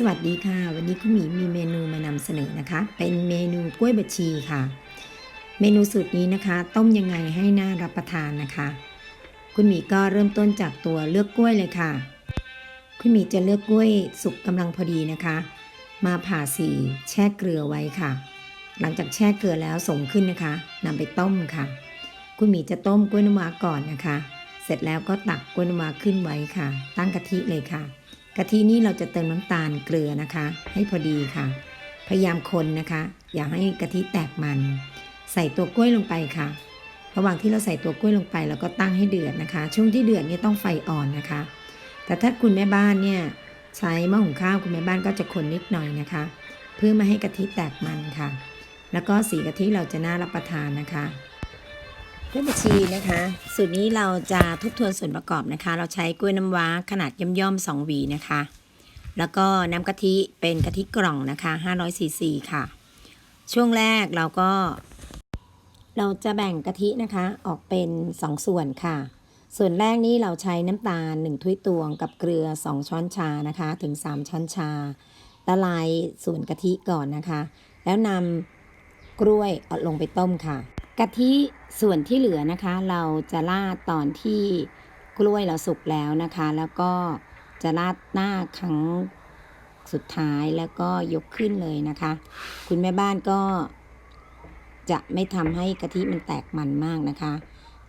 สวัสดีค่ะ วันนี้คุณหมีมีเมนูมานำเสนอนะคะ เป็นเมนูกล้วยบดชีค่ะ เมนูสูตรนี้นะคะ ต้มยังไงให้น่ารับประทานนะคะ คุณหมีก็เริ่มต้นจากตัวเลือกกล้วยเลยค่ะ คุณหมีจะเลือกกล้วยสุกกำลังพอดีนะคะ มาผ่าสีแช่เกลือไว้ค่ะ หลังจากแช่เกลือแล้วส่งขึ้นนะคะนำไปต้มค่ะ คุณหมีจะต้มกล้วยน้ำว้าก่อนนะคะ เสร็จแล้วก็ตักกล้วยน้ำว้าขึ้นไว้ค่ะ ตั้งกะทิเลยค่ะ กะทินี่เราจะเติมน้ำตาลเกลือนะคะ ให้พอดีค่ะ พยายามคนนะคะ อย่าให้กะทิแตกมัน ใส่ตัวกล้วยลงไปค่ะ ระหว่างที่เราใส่ตัวกล้วยลงไปเราก็ตั้งให้เดือดนะคะ ช่วงที่เดือดเนี่ยต้องไฟอ่อนนะคะ แต่ถ้าคุณแม่บ้านเนี่ยใช้หม้อหุงข้าวคุณแม่บ้านก็จะคนนิดหน่อยนะคะ เพื่อไม่ให้กะทิแตกมันค่ะ แล้วก็สีกะทิเราจะน่ารับประทานนะคะ กล้วยบดชีนะคะ สูตรนี้เราจะทบทวนส่วนประกอบนะคะ เราใช้กล้วยน้ำว้าขนาดย่อมๆ2หวีนะคะ แล้วก็น้ำกะทิเป็นกะทิกล่องนะคะ500ซีซีค่ะ ช่วงแรกเราก็ เราจะแบ่งกะทินะคะออกเป็น 2 ส่วนค่ะ ส่วนแรกนี้เราใช้น้ำตาล 1 ถ้วยตวงกับเกลือ 2 ช้อนชานะคะถึง 3 ช้อนชาละลายส่วนกะทิก่อนนะคะ แล้วนำกล้วยเอาลงไปต้มค่ะ กะทิส่วนที่เหลือนะคะ เราจะราดตอนที่กล้วยเราสุกแล้วนะคะ แล้วก็จะราดหน้าครั้งสุดท้ายแล้วก็ยกขึ้นเลยนะคะ คุณแม่บ้านก็จะไม่ทำให้กะทิมันแตกมันมากนะคะ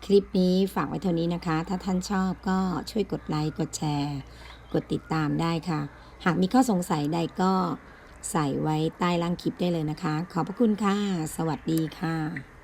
คลิปนี้ฝากไว้เท่านี้นะคะ ถ้าท่านชอบก็ช่วยกดไลค์กดแชร์ กดติดตามได้ค่ะ หากมีข้อสงสัยใดก็ใส่ไว้ใต้ล่างคลิปได้เลยนะคะ ขอบพระคุณค่ะ สวัสดีค่ะ